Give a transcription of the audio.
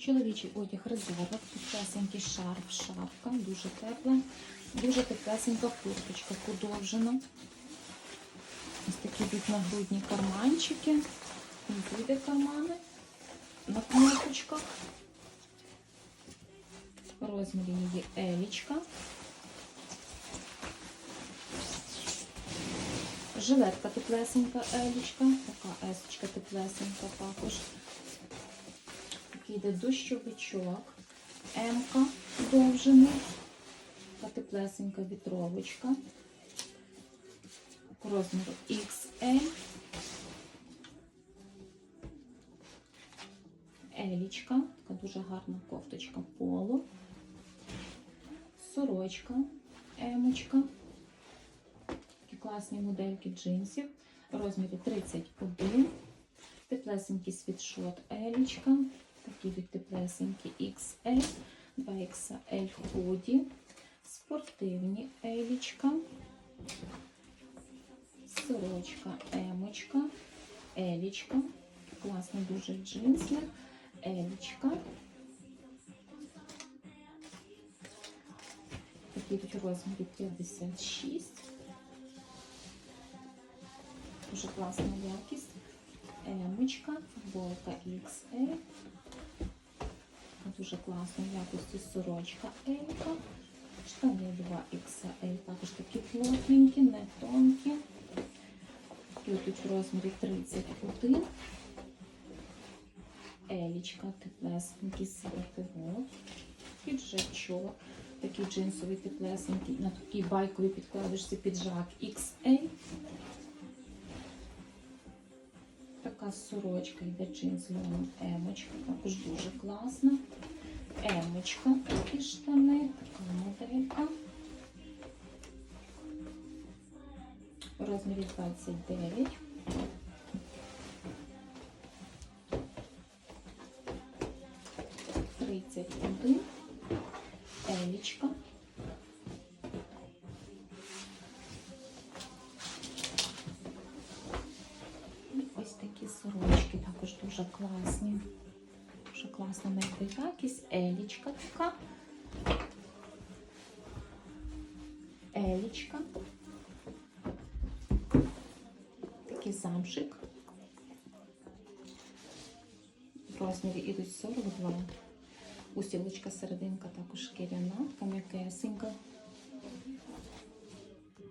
Чоловічий одяг резерв, теплесенький шарф, шапка, дуже тепла, дуже теплесенька курточка подовжена. Ось такі йдуть нагрудні карманчики. Буде кармани на кнопочках. В розмірі її елічка. Жилетка теплесенька елічка, така есочка теплесенька також. Йде дощовичок, М-ка довжений, така теплесенька вітровочка. Розміру XL. Елічка, така дуже гарна кофточка поло. Сорочка, емочка. Такі класні модельки джинсів. Розмірі 31. Теплесенький світшот Елічка. Такі від XL, 2XL худі. Спортивні Елічка. Сорочка Емочка. Елічка. Класний дуже джинси. Елічка. Такі йдуть розмірі 56. Дуже класна якість. Емочка, футболка XL. Дуже класної якості сорочка Елька. Штани 2XL. Також такі плотненькі, не тонкі. Тут в розмірі 31. Елічка, теплесенький светивок. Піджачок. Такий джинсовий теплесенький. На такій байковій підкладишся піджак XL. Така сорочка йде джинс льоном емочка, також дуже класна. Емочка, такі штани, така моделька. В розмірі 29. Тридцять один. Елічка. І ось такі сорочки також дуже класні. Дуже класна м'яка якість. Елічка така. Елічка. Такий замшик. Розмірі ідуть 42. Устілочка серединка також шкіряна, така м'якесенька.